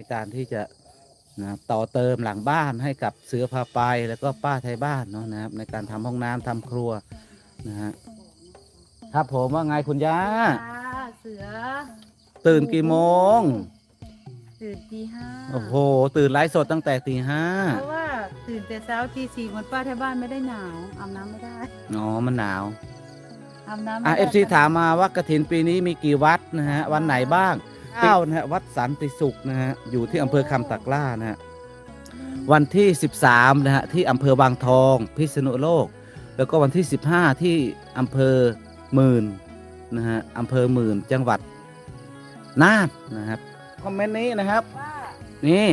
ในการที่จะนะครับต่อเติมหลังบ้านให้กับเสือพาไปแล้วก็ป้าไทยบ้านเนาะนะครับ ในการทำห้องน้ำทำครัวนะฮะครับผมว่าไงคุณย่าค่ะเสือ ตื่นกี่โมง ตื่นตีห้าโอ้โห ตื่นไลฟ์สดตั้งแต่ตีห้าเพราะว่าตื่นแต่เช้าตีสี่เหมือนป้าที่บ้านไม่ได้หนาวอาบน้ำไม่ได้อ๋อมันหนาวอาบน้ำไม่อะได้เอฟซีถามมาว่ากระถินปีนี้มีกี่วัดนะฮะวันไหนบ้าง เก้านะฮะวัดสันติสุขนะฮะอยู่ที่อำเภอคำตะกร้านะฮะวันที่ 13นะฮะที่อำเภอบางทองพิษณุโลก แล้วก็วันที่ 15 ที่อำเภอหมื่นนะฮะอำเภอหมื่นจังหวัดน่านนะครับคอมเมนต์นี้นะครับว่านี่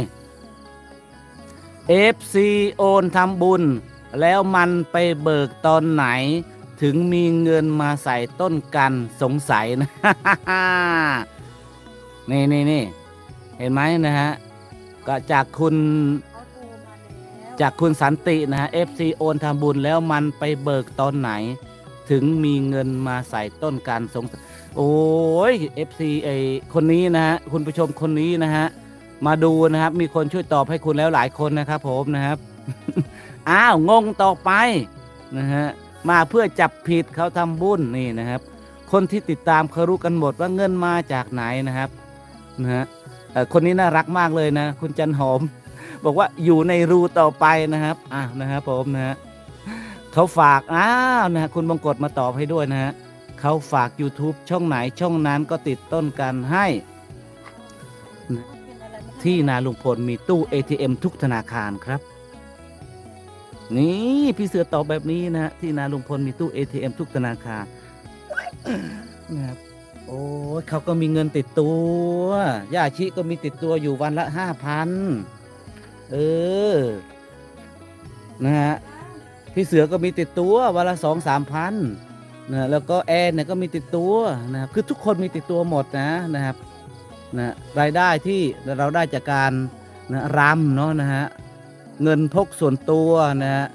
FC โอนทำบุญ แล้วมันไปเบิกตอนไหน ถึงมีเงินมาใส่ต้นกันสงสัยนะ นี่นี่นี่เห็นไหมนะฮะก็จากคุณเขาโทรมาแล้วจากคุณสันตินะฮะ FC โอนทำบุญแล้วมันไปเบิกตอนไหน ถึงมีเงินมาใส่ต้นการสงสัยโอ้ย FC ไอคนนี้นะฮะคุณผู้ชมคนนี้นะฮะมาดูนะครับ มีคนช่วยตอบให้คุณแล้วหลายคนนะครับ ผมนะครับ อ้าวงงต่อไปนะฮะมาเพื่อจับผิดเขาทำบุญนี่นะครับ คนที่ติดตามเขารู้กันหมดว่าเงินมาจากไหนนะครับ นะฮะคนนี้น่ารักมากเลยนะ คุณจันหอม บอกว่าอยู่ในรูต่อไปนะครับอะนะครับผมนะฮะเขาฝากอ้าวนะฮะคุณบงกฎมาตอบให้ด้วยนะฮะเขาฝาก YouTube ช่องไหนช่องนั้นก็ติดต้นกันใหนะ้ที่นาลุงพลมีตู้ ATM ทุกธนาคารครับ นี่พี่เสือตอบแบบนี้นะฮะที่นาลุงพลมีตู้ ATM ทุกธนาคารนะครับ โอ้ยเขาก็มีเงินติดตัว ย่าชิก็มีติดตัวอยู่วันละห้าพัน เออ นะฮะ พี่เสือก็มีติดตัววันละสองสามพันนะแล้วก็แอนเนี่ยก็มีติดตัวนะครับ คือทุกคนมีติดตัวหมดนะนะครับ นะรายได้ที่เราได้จากการนะรำเนาะนะฮะ เงินพกส่วนตัวนะฮะ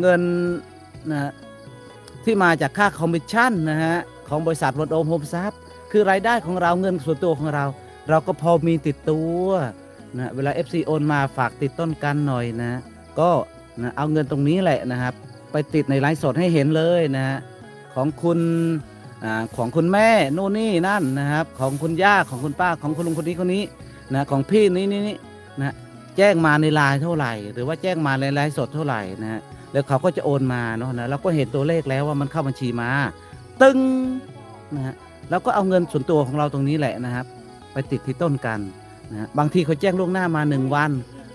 เงินนะที่มาจากค่าคอมมิชชั่นนะฮะของบริษัทรถโอมโฮมซับ คือรายได้ของเราเงินส่วนตัวของเรา เราก็พอมีติดตัวนะเวลา FC โอนมาฝากติดต้นกันหน่อยนะ ก็นะเอาเงินตรงนี้แหละนะครับ ไปติดในไลฟ์สดให้เห็นเลยนะฮะของคุณอาของคุณแม่นู่นนี่นั่นนะครับ ของคุณย่าของคุณป้าของคุณลุงคนนี้คนนี้นะของพี่นี่นี่นี่นะแจ้งมาในไลน์เท่าไหร่ หรือว่าแจ้งมาในไลฟ์สดเท่าไหร่นะฮะแล้วเขาก็จะโอนมาเนาะนะเราก็เห็นตัวเลขแล้วว่ามันเข้าบัญชีมา ตึงนะฮะ แล้วก็เอาเงินส่วนตัวของเราตรงนี้แหละนะครับ ไปติดที่ต้นกันนะบางทีเขาแจ้งล่วงหน้ามาหนึ่งวัน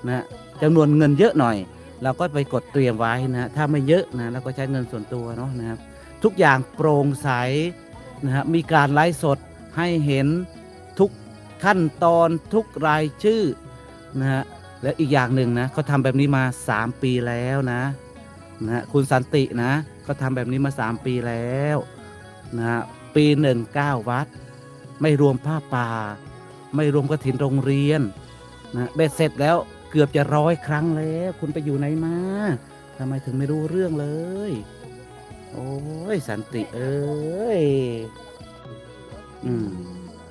นะฮะจำนวนเงินเยอะหน่อย เราก็ไปกดเตรียมไว้นะฮะถ้าไม่เยอะนะเราก็ใช้เงินส่วนตัวเนาะนะครับ ทุกอย่างโปร่งใสนะฮะมีการไลฟ์สดให้เห็นทุกขั้นตอนทุกรายชื่อนะฮะและอีกอย่างหนึ่งนะเขาทำแบบนี้มา 3 ปีแล้วนะนะฮะคุณสันตินะเขาทำแบบนี้มา 3 ปีแล้วนะฮะ ปีหนึ่งเก้าวัด ไม่รวมผ้าป่า ไม่รวมกระถินโรงเรียนนะเบ็ดเสร็จแล้วเกือบจะร้อยครั้งแล้ว คุณไปอยู่ไหนมาทำไมถึงไม่รู้เรื่องเลย โอ้ยสันติเอ้ยอืม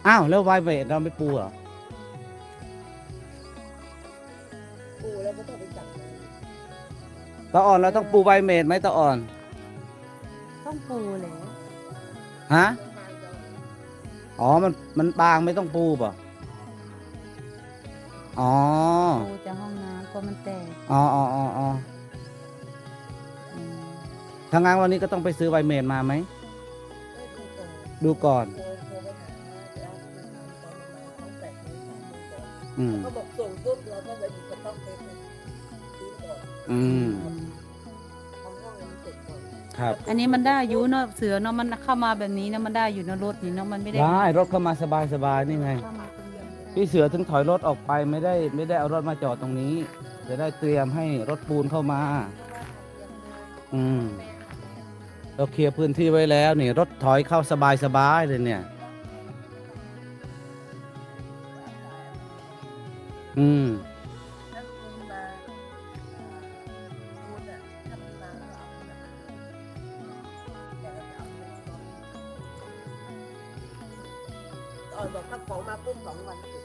อ้าวแล้วไวเวทเราไม่ปูเหรอปูแล้วก็ต้องไปจับตาอ่อนเราต้องปูไวเมดไหมตาอ่อน ต้องปูแล้ว ฮะ อ๋อ มัน มันบางไม่ต้องปูป่ะ อ๋อ ปูจากห้องน้ำก็มันแตกอ๋ออ๋ออ๋ออ๋ออืมทางงานวันนี้ก็ต้องไปซื้อไวเมดมาไหม ดูก่อน อืม เขาบอกส่งปุ๊บเราก็ไปดูสต็อกเต็มเลยซื้อก่อน อืม ครับ อันนี้มันได้อยู่เนาะเสือเนาะมันเข้ามาแบบนี้นะมันได้อยู่เนาะรถนี่เนาะมันไม่ได้ได้รถเข้ามาสบายสบายนี่ไง เข้ามาตรงนี้พี่เสือถึงถอยรถออกไปไม่ได้ไม่ได้เอารถมาจอดตรงนี้ จะได้เตรียมให้รถปูนเข้ามา อืมเราเคลียร์พื้นที่ไว้แล้วนี่ รถถอยเข้าสบายสบายเลยเนี่ย อนบอกถ้าของมาปุ๊บสองวันเสร็จ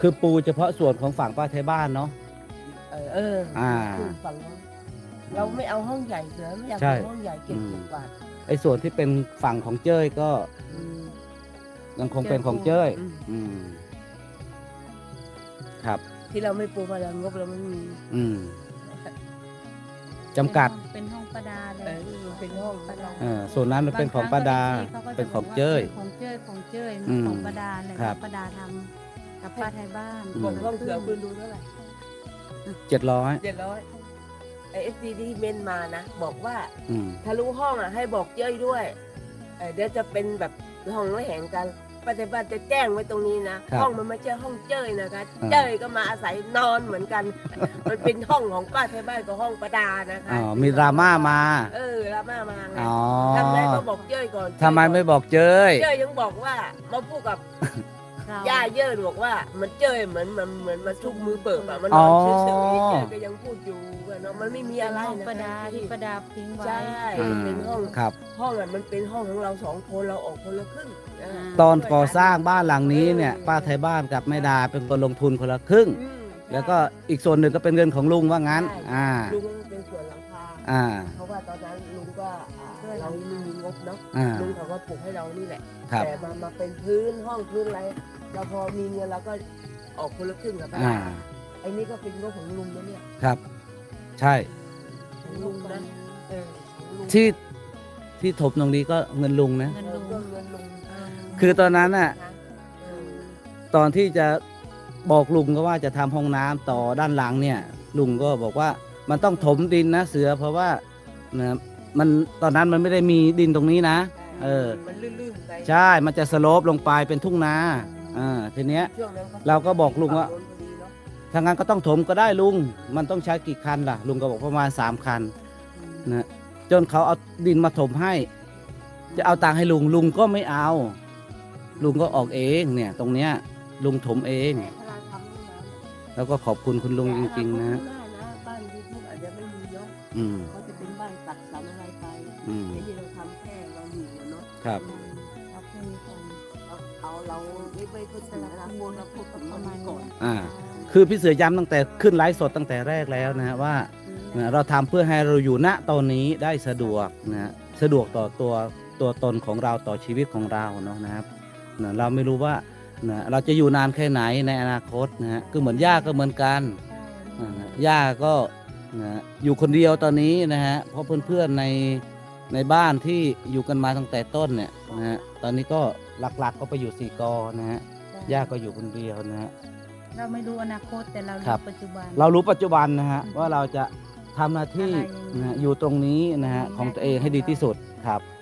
คือปูเฉพาะส่วนของฝั่งป้าไทยบ้านเนาะ เออเอออ่า คือฝั่งนู้นเราไม่เอาห้องใหญ่เสือไม่อยากใช่ เอาห้องใหญ่เก็บอืมสิบบาทไอ้ส่วนที่เป็นฝั่งของเจ้ยก็อืมยังคงเป็นของเจ้ยอืมอืม ครับ ที่เราไม่ปูมาแล้วงบเราไม่มี อืมจำกัด เป็นห้อง ประดาเลเอยอมันเป็นห้องประดาเออส่วนนั้นมันเป็นของป้าดา เป็นของเจ้ย ของเจ้ยของเจ้ยอืมของประดาเนี่ยครับประดาทำกับป้าไทยบ้านอืมบนห้องเสือคุณดูเท่าไหร่เจ็ดร้อยเจ็ดร้อยไอเอสดีที่เมนมานะ บอกว่าอืม ทะลุห้องอะให้บอกเจ้ยด้วยเอ่อเดี๋ยวจะเป็นแบบห้องระแหงกัน ปฏิบัติจะแจ้งไว้ตรงนี้นะ ครับห้องมันไม่ใช่ห้องเจ้ยนะคะ อ่า เจ้ยก็มาอาศัยนอนเหมือนกัน มันเป็นห้องของป้าไทยบ้านกับห้องประดานะคะอ๋อมีดราม่ามา เออดราม่ามาไงอ๋อทำไมก็บอกเจ้ยก่อนทำไมไม่บอกเจ้ย เจ้ยยังบอกว่ามาพูดกับเราย่าเยินบอกว่ามันเจ้ยเหมือนมันเหมือนมาชุกมือเปิบอะมันนอ๋ออนเฉยๆเจ้ยก็ยังพูดอยู่ ว่าเนาะมันไม่มีอะไรห้องนะประดาที่ประดาทิ้งไว้ใช่มันเป็นห้องครับ ห้องอะมันเป็นห้องของเราสองคนเราออกคนละครึ่งอ่าตอนก่อสร้างบ้านหลังนี้เนี่ยป้าไทยบ้านกับแม่ดาเป็นคนลงทุนคนละครึ่ง อืมแล้วก็อีกส่วนหนึ่งก็เป็นเงินของลุงว่างั้นใช่อ่า ลุงเป็นส่วนหลังคาอ่า เพราะว่าตอนนั้นลุงก็อ่าเราไม่มีงบเนาะอ่า ลุงเขาก็ปลูกให้เรานี่แหละ ครับ แต่มามาเป็นพื้นห้องพื้นอะไรเราพอมีเงินเราก็ออกคนละครึ่งกับป้าอ่า ไอ้นี่ก็เป็นงบของลุงนะเนี่ยครับ ใช่ ของลุงนะเออของลุงที่ที่ถมตรงนี้ก็เงินลุงนะ เงินเอลุองก็เงินลุงคือตอนนั้นน่ะ เออตอนที่จะบอกลุงก็ว่าจะทำห้องน้ำต่อด้านหลังเนี่ย ลุงก็บอกว่ามันต้องถมดินนะเสือ เพราะว่านะมันตอนนั้นมันไม่ได้มีดินตรงนี้นะ เออ มันลื่นๆไปใช่ มันจะสโลปลงไปเป็นทุ่งนาอ่าทีเนี้ย ช่วงนั้นขเราก็บอกลุงว่า ปรับ ถ้างั้นก็ต้องถมก็ได้ลุง มันต้องใช้กี่คันล่ะ ลุงก็บอกประมาณสามคันนะจนเขาเอาดินมาถมให้ จะเอาตังค์ให้ลุงลุงก็ไม่เอา ลุงก็ออกเองเนี่ย ตรงเนี้ยลุงถมเองแต่ถ้าเราทำห้องน้ำแล้วก็ขอบคุณคุณลุงจริง ๆ นะแต่อนาคตข้างหน้านะบ้านยูทูบอาจจะไม่มีเนาะอืม เขาจะเป็นบ้านตัดสรรอะไรไปอืม ไอ้นี่เราทำแค่เราอยู่อะเนาะครับเอา เราไม่ไม่พูดถึงอนาคตเราพูดถึงตอนนี้ก่อนอ่าคือพี่เสือย้ำตั้งแต่ขึ้นไลฟ์สดตั้งแต่แรกแล้วนะฮะว่านะเราทำเพื่อให้เราอยู่ณตอนนี้ได้สะดวกนะฮะสะดวกต่อตัวตัวตนของเราต่อชีวิตของเราเนาะนะครับนะเราไม่รู้ว่านะเราจะอยู่นานแค่ไหนในอนาคตนะฮะคือเหมือนย่าก็เหมือนกันอ่าย่าก็นะอยู่คนเดียวตอนนี้นะฮะเพราะเพื่อนๆใน ในบ้านที่อยู่กันมาตั้งแต่ต้นเนี่ยนะฮะตอนนี้ก็หลักๆก็ไปอยู่สี่กอนะฮะย่าก็อยู่คนเดียวนะฮะ เราไม่รู้อนาคตแต่เราครัรู้บ ปัจจุบัน เรารู้ปัจจุบันนะฮะว่าเราจะทำหน้าที่อะไรยังไงนะฮะอยู่ตรงนี้นะฮะของตัวเองให้ดีที่สุดครับอ